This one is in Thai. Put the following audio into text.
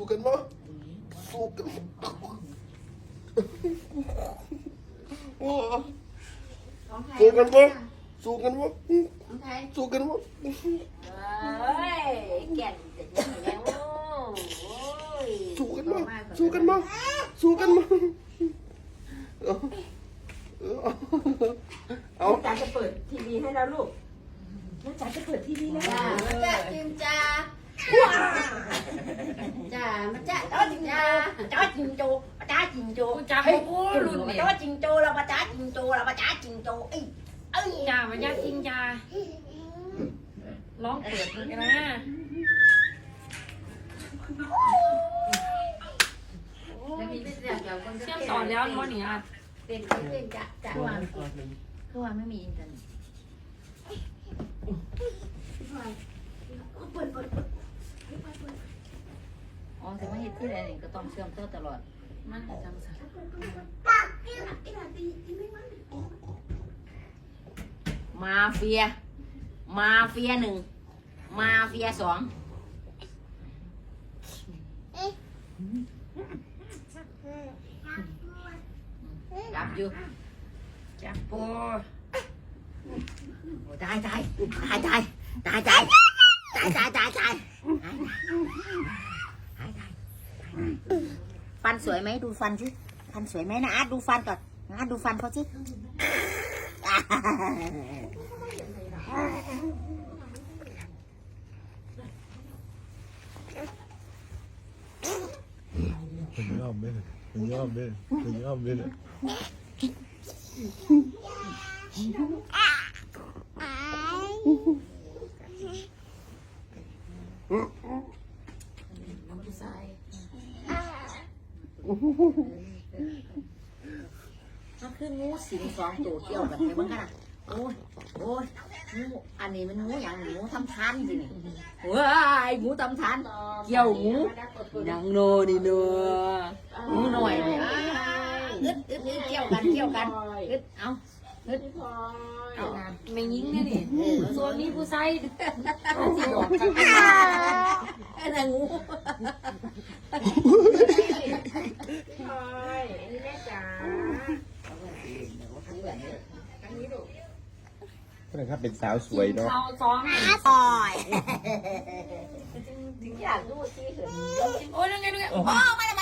สู้กันมั้สู้กันโอ้ของใครสู้กันมั้สู้กันมั้ของใครสู้กันมั้เอ้ยแก่นจะยังไงโอ้ยสู้กันมั้สู้กันมั้สู้กันมั้เอาจ๋าจะเปิดทีวีให้แล้วลูกน้าจ๋าจะเปิดทีวีแล้ว จ้ามาจ้าจิมจ้า จ้ามาจ้าจ้าจิมจ้าจ้าจิมโจจ้าจิมโจจ้าโอ้รุ่นเนี่ยจ้าจิมโจเรามาจ้าจิมโจเรามาจ้าจิมโจเอ้ยเอ้ยจ้ามันยากจริงจ้าร้องเปิดมันกันนะแล้วมีเป็นเรื่องเกี่ยวกับเชื่อมต่อแล้วเนาะเนี่ยเป็นเป็นจ้าจ้าว่าคือว่าไม่มีอินเทอร์เน็ตเปิดเปิดเปิด อ๋อแต่ว่าเฮ็ดที่ไหนนี่ก็ต้องเชื่อมต่อตลอด มันจำสักมาเฟีย มาเฟียหนึ่ง มาเฟียสองจับอยู่จับปโอ้ตายตายตายตายตายตายตายตายตายตาย ฟันสวยไหมดูฟันสิฟันสวยไหมนะอาร์ตดูฟันก่อนนะอาร์ตดูฟันเขาสิ Pegamos bene, pegamos bene, pegamos bene. มัน คืองูสิงสองตัวเกี่ยวกันไปบ้างกันนะโอ้ยโอ้ยงูอันนี้มันงูอย่างงูทำทานสินี่ว้ายงูทำทาน เกี่ยวงูยังโนนี่เนอะงูหน่อยเนี่ยอึดอึดอึดเกี่ยวกันเกี่ยวกันอึดเอาอึดเอาไม่ยิงเนี่ยนี่ส่วนนี้ผู้ใส่สิบอกกันไอ้นาง ก็เลยครับเป็นสาวสวยเนาะสาวซ้อมน้าต่อยจริงจริงอยากดูซีเหินโอ้ยนั่นไงนั่นไงโพ่อมาแล้ว